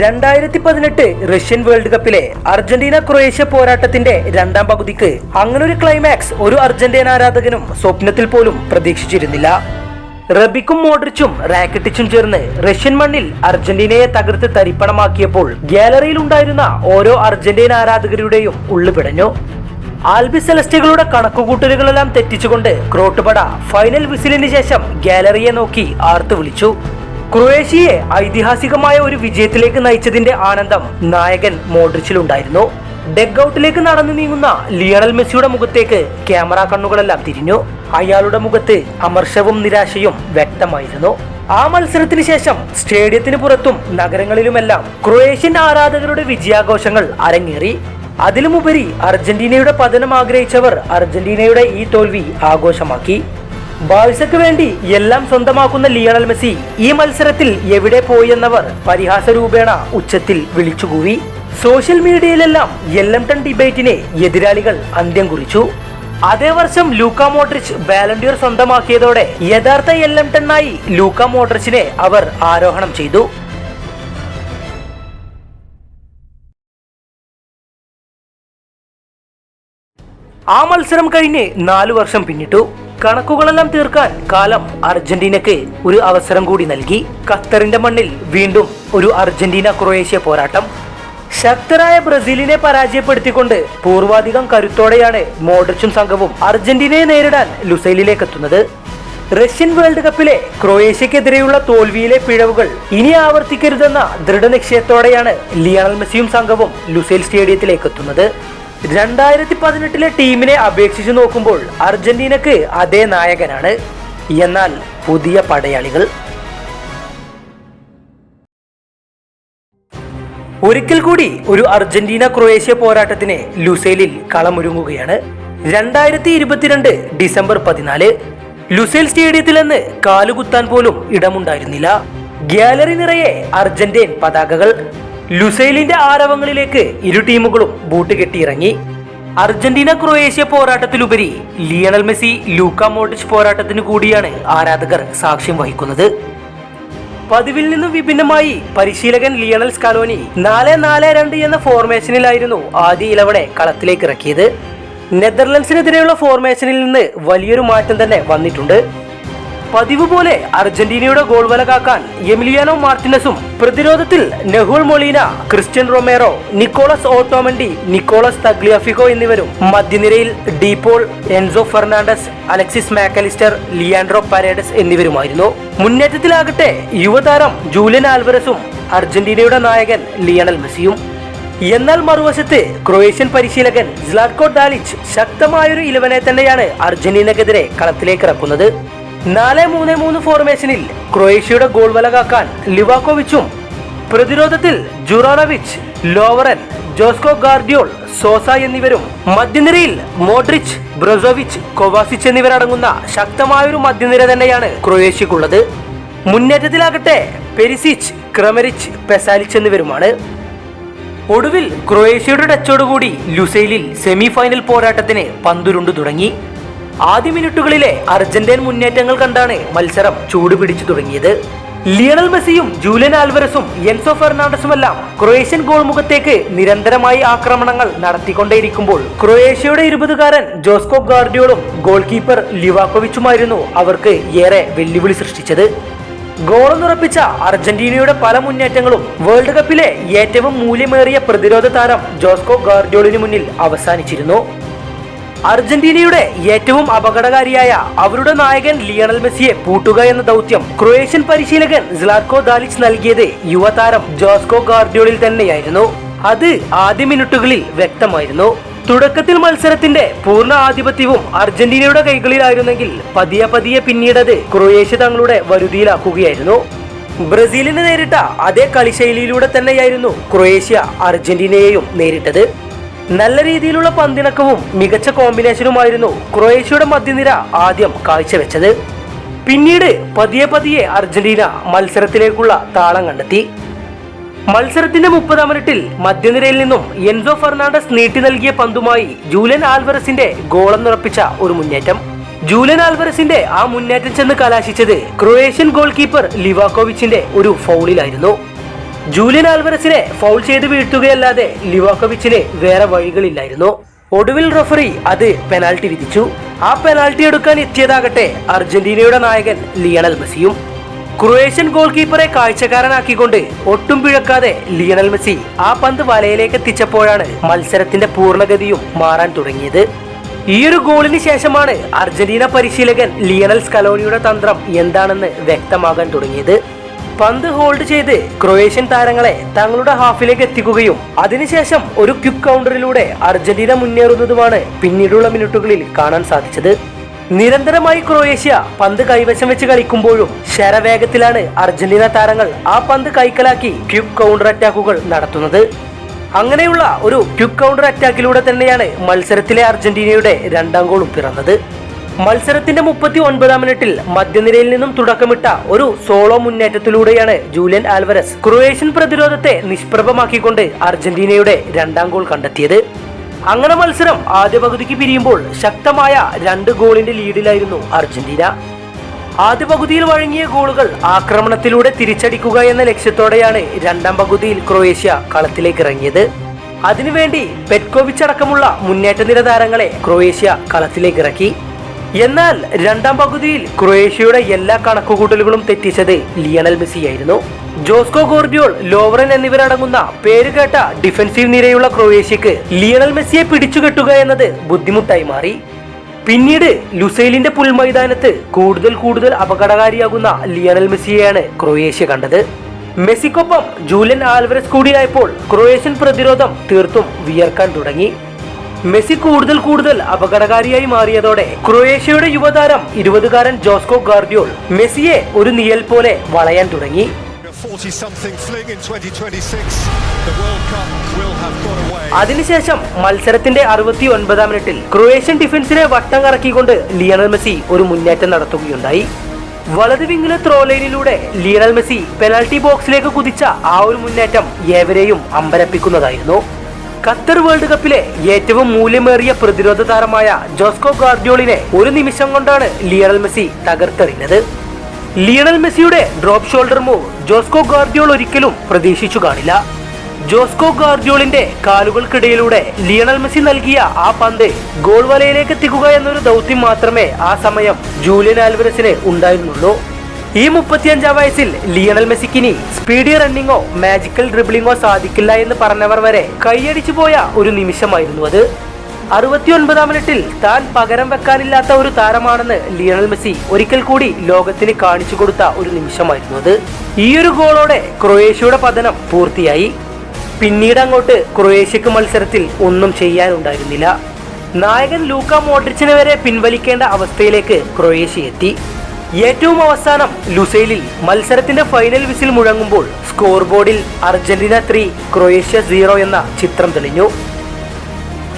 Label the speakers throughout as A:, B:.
A: രണ്ടായിരത്തി പതിനെട്ട് Russian world കപ്പിലെ അർജന്റീന ക്രൊയേഷ്യ പോരാട്ടത്തിന്റെ രണ്ടാം പകുതിക്ക് അങ്ങനൊരു ക്ലൈമാക്സ് ഒരു അർജന്റീന ആരാധകനും സ്വപ്നത്തിൽ പോലും പ്രതീക്ഷിച്ചിരുന്നില്ല. റബിക്കും മോഡ്രിച്ചും റാക്കറ്റിച്ചും ചേർന്ന് റഷ്യൻ മണ്ണിൽ അർജന്റീനയെ തകർത്ത് തരിപ്പണമാക്കിയപ്പോൾ ഗ്യാലറിയിൽ ഉണ്ടായിരുന്ന ഓരോ അർജന്റീന ആരാധകരുടെയും ഉള്ളു പിടഞ്ഞു. ആൽബി സെലസ്റ്റുകളുടെ കണക്കുകൂട്ടലുകളെല്ലാം തെറ്റിച്ചുകൊണ്ട് ക്രോട്ടുപട ഫൈനൽ വിസിലിന് ശേഷം ഗ്യാലറിയെ നോക്കി ആർത്തു വിളിച്ചു. ക്രൊയേഷ്യയെ ഐതിഹാസികമായ ഒരു വിജയത്തിലേക്ക് നയിച്ചതിന്റെ ആനന്ദം നായകൻ മോഡ്രിച്ചിലുണ്ടായിരുന്നു. ഡെഗ് ഔട്ടിലേക്ക് നടന്നു നീങ്ങുന്ന ലിയണൽ മെസ്സിയുടെ മുഖത്തേക്ക് ക്യാമറ കണ്ണുകളെല്ലാം തിരിഞ്ഞു. അയാളുടെ മുഖത്ത് അമർഷവും നിരാശയും വ്യക്തമായിരുന്നു. ആ മത്സരത്തിന് ശേഷം സ്റ്റേഡിയത്തിന് പുറത്തും നഗരങ്ങളിലുമെല്ലാം ക്രൊയേഷ്യൻ ആരാധകരുടെ വിജയാഘോഷങ്ങൾ അരങ്ങേറി. അതിലുമുപരി അർജന്റീനയുടെ പതനം ആഗ്രഹിച്ചവർ അർജന്റീനയുടെ ഈ തോൽവി ആഘോഷമാക്കി. ബാഴ്സയ്ക്ക് വേണ്ടി എല്ലാം സ്വന്തമാക്കുന്ന ലിയണൽ മെസ്സി ഈ മത്സരത്തിൽ എവിടെ പോയെന്നവർ പരിഹാസ രൂപേണ ഉച്ചത്തിൽ വിളിച്ചുകൂവി. സോഷ്യൽ മീഡിയയിലെല്ലാം എല്ലംടൺ ഡിബേറ്റിനെ എതിരാളികൾ അന്ത്യം കുറിച്ചു. അതേ വർഷം ലൂക്ക മോഡ്രിച്ച് ബാലൻഡിയർ സ്വന്തമാക്കിയതോടെ യഥാർത്ഥ എല്ലംടണ്ണായി ലൂക്ക മോഡ്രിച്ചിനെ അവർ ആരോഹണം ചെയ്തു. ആ മത്സരം കഴിഞ്ഞ് നാലു വർഷം പിന്നിട്ടു. കണക്കുകളെല്ലാം തീർക്കാൻ കാലം അർജന്റീനക്ക് ഒരു അവസരം കൂടി നൽകി. ഖത്തറിന്റെ മണ്ണിൽ വീണ്ടും ഒരു അർജന്റീന ക്രൊയേഷ്യ പോരാട്ടം. ശക്തരായ ബ്രസീലിനെ പരാജയപ്പെടുത്തിക്കൊണ്ട് പൂർവാധികം കരുത്തോടെയാണ് മോഡ്രിച്ചും സംഘവും അർജന്റീനയെ നേരിടാൻ ലുസൈലിലേക്ക് എത്തുന്നത്. റഷ്യൻ വേൾഡ് കപ്പിലെ ക്രൊയേഷ്യക്കെതിരെയുള്ള തോൽവിയിലെ പിഴവുകൾ ഇനി ആവർത്തിക്കരുതെന്ന ദൃഢനിശ്ചയത്തോടെയാണ് ലിയണൽ മെസ്സിയും സംഘവും ലുസൈൽ സ്റ്റേഡിയത്തിലേക്ക് എത്തുന്നത്. രണ്ടായിരത്തി പതിനെട്ടിലെ ടീമിനെ അപേക്ഷിച്ച് നോക്കുമ്പോൾ അർജന്റീനക്ക് അതേ നായകനാണ്. എന്നാൽ പുതിയ പടയാളികൾ. ഒരിക്കൽ കൂടി ഒരു അർജന്റീന ക്രൊയേഷ്യ പോരാട്ടത്തിന് ലുസൈലിൽ കളമൊരുങ്ങുകയാണ്. രണ്ടായിരത്തി ഇരുപത്തിരണ്ട് ഡിസംബർ പതിനാല്. ലുസൈൽ സ്റ്റേഡിയത്തിൽ നിന്ന് കാലുകുത്താൻ പോലും ഇടമുണ്ടായിരുന്നില്ല. ഗ്യാലറി നിറയെ അർജന്റീൻ പതാകകൾ. ലുസൈലിന്റെ ആരവങ്ങളിലേക്ക് ഇരു ടീമുകളും ബൂട്ട് കെട്ടിയിറങ്ങി. അർജന്റീന ക്രൊയേഷ്യ പോരാട്ടത്തിലുപരി ലിയണൽ മെസ്സി ലൂക്ക മോഡിച്ച് പോരാട്ടത്തിന് കൂടിയാണ് ആരാധകർ സാക്ഷ്യം വഹിക്കുന്നത്. പതിവിൽ നിന്നും വിഭിന്നമായി പരിശീലകൻ ലിയണൽ സ്കാലോനി നാല് നാല് രണ്ട് എന്ന ഫോർമേഷനിലായിരുന്നു ആദ്യ ഇലവനെ കളത്തിലേക്ക് ഇറക്കിയത്. നെതർലൻഡ്സിനെതിരെയുള്ള ഫോർമേഷനിൽ നിന്ന് വലിയൊരു മാറ്റം തന്നെ വന്നിട്ടുണ്ട്. പതിവ് പോലെ അർജന്റീനയുടെ ഗോൾ വല കാക്കാൻ എമിലിയാനോ മാർട്ടിനസും പ്രതിരോധത്തിൽ Nahuel Molina Cristian Romero Nicolas Otamendi Nicolas Tagliafico എന്നിവരും മധ്യനിരയിൽ De Paul Enzo Fernandez Alexis Mac Allister Leandro Paredes എന്നിവരുമായിരുന്നു. മുന്നേറ്റത്തിലാകട്ടെ യുവതാരം ജൂലിയൻ ആൽവരസും അർജന്റീനയുടെ നായകൻ ലിയണൽ മെസ്സിയും. എന്നാൽ മറുവശത്ത് ക്രൊയേഷ്യൻ പരിശീലകൻ ജ്ലാഡ്കോ ഡാലിച്ച് ശക്തമായൊരു ഇലവനെ തന്നെയാണ് അർജന്റീനക്കെതിരെ കളത്തിലേക്ക് ഇറക്കുന്നത്. നാല് മൂന്ന് മൂന്ന് ഫോർമേഷനിൽ ക്രൊയേഷ്യയുടെ ഗോൾ വല കാക്കാൻ ലിവാക്കോവിച്ചും പ്രതിരോധത്തിൽ ജുറാനോവിച്ച് ലോവറൻ ജോസ്കോ ഗാർഡിയോൾ സോസ എന്നിവരും മധ്യനിരയിൽ മോഡ്രിച്ച് ബ്രസോവിച്ച് കൊവാസിച്ച് എന്നിവരടങ്ങുന്ന ശക്തമായൊരു മധ്യനിര തന്നെയാണ് ക്രൊയേഷ്യക്കുള്ളത്. മുന്നേറ്റത്തിലാകട്ടെ പെരിസിച്ച് ക്രമരിച്ച് പെസാലിച്ച് എന്നിവരുമാണ്. ഒടുവിൽ ക്രൊയേഷ്യയുടെ ടച്ചോടുകൂടി ലുസൈലിൽ സെമി ഫൈനൽ പോരാട്ടത്തിന് പന്തുരുണ്ടു തുടങ്ങി. ആദ്യ മിനിറ്റുകളിലെ അർജന്റീൻ മുന്നേറ്റങ്ങൾ കണ്ടാണ് മത്സരം ചൂടുപിടിച്ചു തുടങ്ങിയത്. ലിയണൽ മെസ്സിയും ജൂലിയൻ ആൽവരസും എൻസോ ഫെർണാണ്ടസുമെല്ലാം ക്രൊയേഷ്യൻ ഗോൾ മുഖത്തേക്ക് നിരന്തരമായി ആക്രമണങ്ങൾ നടത്തിക്കൊണ്ടേയിരിക്കുമ്പോൾ ക്രൊയേഷ്യയുടെ ഇരുപതുകാരൻ ജോസ്കോ ഗാർഡിയോളും ഗോൾ കീപ്പർ ലിവാക്കോവിച്ചുമായിരുന്നു അവർക്ക് ഏറെ വെല്ലുവിളി സൃഷ്ടിച്ചത്. ഗോളെന്നുറപ്പിച്ച അർജന്റീനയുടെ പല മുന്നേറ്റങ്ങളും വേൾഡ് കപ്പിലെ ഏറ്റവും മൂല്യമേറിയ പ്രതിരോധ താരം ജോസ്കോ ഗാർഡിയോളിന് മുന്നിൽ അവസാനിച്ചിരുന്നു. അർജന്റീനയുടെ ഏറ്റവും അപകടകാരിയായ അവരുടെ നായകൻ ലിയണൽ മെസ്സിയെ പൂട്ടുക എന്ന ദൗത്യം ക്രൊയേഷ്യൻ പരിശീലകൻ സ്ലാക്കോ ദാലിച്ച് നൽകിയത് യുവതാരം ജോസ്കോ ഗാർഡിയോളിൽ തന്നെയായിരുന്നു. അത് ആദ്യ മിനിറ്റുകളിൽ വ്യക്തമായിരുന്നു. തുടക്കത്തിൽ മത്സരത്തിന്റെ പൂർണ ആധിപത്യവും അർജന്റീനയുടെ കൈകളിലായിരുന്നെങ്കിൽ പതിയെ പതിയെ പിന്നീടത് ക്രൊയേഷ്യ തങ്ങളുടെ വരുതിയിലാക്കുകയായിരുന്നു. ബ്രസീലിന് നേരിട്ട അതേ കളിശൈലിയിലൂടെ തന്നെയായിരുന്നു ക്രൊയേഷ്യ അർജന്റീനയെയും നേരിട്ടത്. നല്ല രീതിയിലുള്ള പന്തിണക്കവും മികച്ച കോമ്പിനേഷനുമായിരുന്നു ക്രൊയേഷ്യയുടെ മധ്യനിര ആദ്യം കാഴ്ചവെച്ചത്. പിന്നീട് പതിയെ പതിയെ അർജന്റീന മത്സരത്തിലേക്കുള്ള താളം കണ്ടെത്തി. മത്സരത്തിന്റെ മുപ്പതാം മിനിറ്റിൽ മധ്യനിരയിൽ നിന്നും എൻസോ ഫെർണാണ്ടസ് നീട്ടി നൽകിയ പന്തുമായി ജൂലിയൻ ആൽവറസിന്റെ ഗോളെന്നുറപ്പിച്ച ഒരു മുന്നേറ്റം. ജൂലിയൻ ആൽവറസിന്റെ ആ മുന്നേറ്റം ചെന്ന് കലാശിച്ചത് ക്രൊയേഷ്യൻ ഗോൾ കീപ്പർ ലിവാക്കോവിച്ചിന്റെ ഒരു ഫൗളിലായിരുന്നു. ജൂലിയൻ ആൽവറസിനെ ഫൗൾ ചെയ്ത് വീഴ്ത്തുകയല്ലാതെ ലിവാക്കോവിച്ചിന് വേറെ വഴികളില്ലായിരുന്നു. ഒടുവിൽ റഫറി അത് പെനാൽറ്റി വിധിച്ചു. ആ പെനാൽറ്റി എടുക്കാൻ എത്തിയതാകട്ടെ അർജന്റീനയുടെ നായകൻ ലിയണൽ മെസ്സിയും. ക്രൊയേഷ്യൻ ഗോൾ കീപ്പറെ കാഴ്ചക്കാരനാക്കിക്കൊണ്ട് ഒട്ടും പിഴക്കാതെ ലിയണൽ മെസ്സി ആ പന്ത് വലയിലേക്ക് എത്തിച്ചപ്പോഴാണ് മത്സരത്തിന്റെ പൂർണഗതിയും മാറാൻ തുടങ്ങിയത്. ഈയൊരു ഗോളിന് ശേഷമാണ് അർജന്റീന പരിശീലകൻ ലിയണൽ സ്കലോണിയുടെ തന്ത്രം എന്താണെന്ന് വ്യക്തമാകാൻ തുടങ്ങിയത്. പന്ത് ഹോൾഡ് ചെയ്ത് ക്രൊയേഷ്യൻ താരങ്ങളെ തങ്ങളുടെ ഹാഫിലേക്ക് എത്തിക്കുകയും അതിനുശേഷം ഒരു ക്വിക്ക് കൗണ്ടറിലൂടെ അർജന്റീന മുന്നേറുന്നതുമാണ് പിന്നീടുള്ള മിനിറ്റുകളിൽ കാണാൻ സാധിച്ചത്. നിരന്തരമായി ക്രൊയേഷ്യ പന്ത് കൈവശം വെച്ച് കളിക്കുമ്പോഴും ശരവേഗത്തിലാണ് അർജന്റീന താരങ്ങൾ ആ പന്ത് കൈക്കലാക്കി ക്വിക്ക് കൗണ്ടർ അറ്റാക്കുകൾ നടത്തുന്നത്. അങ്ങനെയുള്ള ഒരു ക്വിക്ക് കൗണ്ടർ അറ്റാക്കിലൂടെ തന്നെയാണ് മത്സരത്തിലെ അർജന്റീനയുടെ രണ്ടാം ഗോളും പിറന്നത്. മത്സരത്തിന്റെ മുപ്പത്തി ഒൻപതാം മിനിറ്റിൽ മധ്യനിരയിൽ നിന്നും തുടക്കമിട്ട ഒരു സോളോ മുന്നേറ്റത്തിലൂടെയാണ് ജൂലിയൻ ആൽവരസ് ക്രൊയേഷ്യൻ പ്രതിരോധത്തെ നിഷ്പ്രഭമാക്കിക്കൊണ്ട് അർജന്റീനയുടെ രണ്ടാം ഗോൾ കണ്ടെത്തിയത്. അങ്ങനെ മത്സരം ആദ്യ പകുതിക്ക് പിരിയുമ്പോൾ ശക്തമായ രണ്ട് ഗോളിന്റെ ലീഡിലായിരുന്നു അർജന്റീന. ആദ്യ പകുതിയിൽ വഴങ്ങിയ ഗോളുകൾ ആക്രമണത്തിലൂടെ തിരിച്ചടിക്കുക എന്ന ലക്ഷ്യത്തോടെയാണ് രണ്ടാം പകുതിയിൽ ക്രൊയേഷ്യ കളത്തിലേക്ക് ഇറങ്ങിയത്. അതിനുവേണ്ടി പെറ്റ്കോവിച്ച് അടക്കമുള്ള മുന്നേറ്റ നിര താരങ്ങളെ ക്രൊയേഷ്യ കളത്തിലേക്ക് ഇറക്കി. എന്നാൽ രണ്ടാം പകുതിയിൽ ക്രൊയേഷ്യയുടെ എല്ലാ കണക്കുകൂട്ടലുകളും തെറ്റിച്ചത് ലിയണൽ മെസ്സിയായിരുന്നു. ജോസ്കോ ഗോർഡിയോൾ ലോവറൻ എന്നിവരടങ്ങുന്ന പേരുകേട്ട ഡിഫൻസീവ് നിരയുള്ള ക്രൊയേഷ്യക്ക് ലിയണൽ മെസ്സിയെ പിടിച്ചുകെട്ടുക എന്നത് ബുദ്ധിമുട്ടായി മാറി. പിന്നീട് ലുസൈലിന്റെ പുൽമൈതാനത്ത് കൂടുതൽ കൂടുതൽ അപകടകാരിയാകുന്ന ലിയണൽ മെസ്സിയെയാണ് ക്രൊയേഷ്യ കണ്ടത്. മെസ്സിക്കൊപ്പം ജൂലിയൻ ആൽവറസ് കൂടിയായപ്പോൾ ക്രൊയേഷ്യൻ പ്രതിരോധം തീർത്തും വിയർക്കാൻ തുടങ്ങി. മെസ്സി കൂടുതൽ കൂടുതൽ അപകടകാരിയായി മാറിയതോടെ ക്രൊയേഷ്യയുടെ യുവതാരം ഇരുപതുകാരൻ ജോസ്കോ ഗാർഡിയോൾ മെസ്സിയെ ഒരു നിയൽ പോലെ വളയാൻ തുടങ്ങി
B: A 40 something 2026. The World Cup will have got away.
A: അതിനുശേഷം മത്സരത്തിന്റെ അറുപത്തി ഒൻപതാം മിനിറ്റിൽ ക്രൊയേഷ്യൻ ഡിഫൻസിനെ വട്ടം കറക്കിക്കൊണ്ട് ലിയണൽ മെസ്സി ഒരു മുന്നേറ്റം നടത്തുകയുണ്ടായി വലത് വിങ്ങിലെ ത്രോ ലൈനിലൂടെ ലിയണൽ മെസ്സി പെനാൽറ്റി ബോക്സിലേക്ക് കുതിച്ച ആ ഒരു മുന്നേറ്റം ഏവരെയും അമ്പരപ്പിക്കുന്നതായിരുന്നു ഖത്തർ വേൾഡ് കപ്പിലെ ഏറ്റവും മൂല്യമേറിയ പ്രതിരോധ താരമായ ജോസ്കോ ഗാർഡിയോളിനെ ഒരു നിമിഷം കൊണ്ടാണ് ലിയണൽ മെസ്സി തകർത്തെറിഞ്ഞത്. ലിയണൽ മെസ്സിയുടെ drop shoulder move Josko Gvardiol ഒരിക്കലും പ്രതീക്ഷിച്ചു കാണില്ല. ജോസ്കോ ഗാർഡിയോളിന്റെ കാലുകൾക്കിടയിലൂടെ ലിയണൽ മെസ്സി നൽകിയ ആ പന്ത് ഗോൾ വലയിലേക്ക് എത്തിക്കുക എന്നൊരു ദൗത്യം മാത്രമേ ആ സമയം ജൂലിയൻ ആൽവരസിന് ഉണ്ടായിരുന്നുള്ളൂ. ഈ മുപ്പത്തിയഞ്ചാം വയസ്സിൽ ലിയണൽ മെസ്സിക്കിനി സ്പീഡി റണ്ണിങ്ങോ മാജിക്കൽ ഡ്രിബിളിങ്ങോ സാധിക്കില്ല എന്ന് പറഞ്ഞവർ വരെ കൈയടിച്ചു പോയ ഒരു നിമിഷമായിരുന്നു അത്. അറുപത്തിയൊൻപതാം മിനിറ്റിൽ താൻ പകരം വെക്കാനില്ലാത്ത ഒരു താരമാണെന്ന് ലിയണൽ മെസ്സി ഒരിക്കൽ കൂടി ലോകത്തിന് കാണിച്ചു കൊടുത്ത ഒരു നിമിഷമായിരുന്നു അത്. ഈയൊരു ഗോളോടെ ക്രൊയേഷ്യയുടെ പതനം പൂർത്തിയായി. പിന്നീട് അങ്ങോട്ട് ക്രൊയേഷ്യക്ക് മത്സരത്തിൽ ഒന്നും ചെയ്യാനുണ്ടായിരുന്നില്ല. നായകൻ ലൂക്ക മോഡ്രിച്ചിനെ വരെ പിൻവലിക്കേണ്ട അവസ്ഥയിലേക്ക് ക്രൊയേഷ്യ എത്തി. ഏറ്റവും അവസാനം ലുസൈലിൽ മത്സരത്തിന്റെ ഫൈനൽ വിസിൽ മുഴങ്ങുമ്പോൾ സ്കോർ ബോർഡിൽ അർജന്റീന ത്രീ ക്രൊയേഷ്യ സീറോ എന്ന ചിത്രം തെളിഞ്ഞു.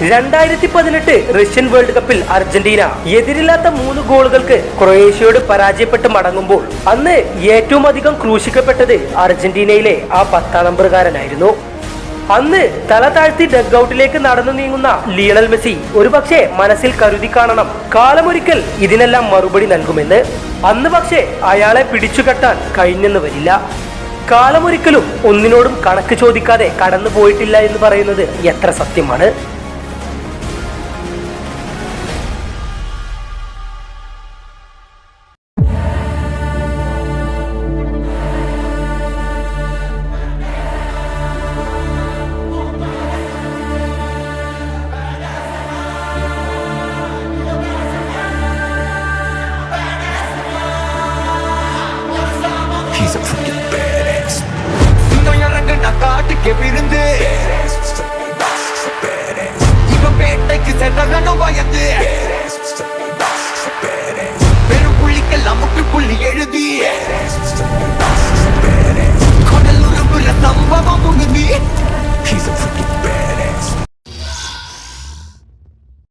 A: രണ്ടായിരത്തി പതിനെട്ട് റഷ്യൻ വേൾഡ് കപ്പിൽ അർജന്റീന എതിരില്ലാത്ത മൂന്ന് ഗോളുകൾക്ക് ക്രൊയേഷ്യയോട് പരാജയപ്പെട്ട് മടങ്ങുമ്പോൾ അന്ന് ഏറ്റവും അധികം ക്രൂശിക്കപ്പെട്ടത് അർജന്റീനയിലെ ആ പത്താം നമ്പറുകാരനായിരുന്നു അന്ന് തല താഴ്ത്തി ഡഗ് ഔട്ടിലേക്ക് നടന്നു നീങ്ങുന്ന ലിയണൽ മെസ്സി ഒരുപക്ഷെ മനസ്സിൽ കരുതി കാണണം. കാലമൊരിക്കൽ ഇതിനെല്ലാം മറുപടി നൽകുമെന്ന്. അന്ന് പക്ഷേ അയാളെ പിടിച്ചുകെട്ടാൻ കഴിഞ്ഞെന്ന് വരില്ല. കാലമൊരിക്കലും ഒന്നിനോടും കണക്ക് ചോദിക്കാതെ കടന്നു പോയിട്ടില്ല എന്ന് പറയുന്നത് എത്ര സത്യമാണ്?
C: பேட்டைக்கு சென்றவனும் பயந்து பெரும் புள்ளிக்கெல்லாம் முட்டு புள்ளி எழுதி கடல் உருவுல சம்பவம் புகுதி
D: He's a freaking badass.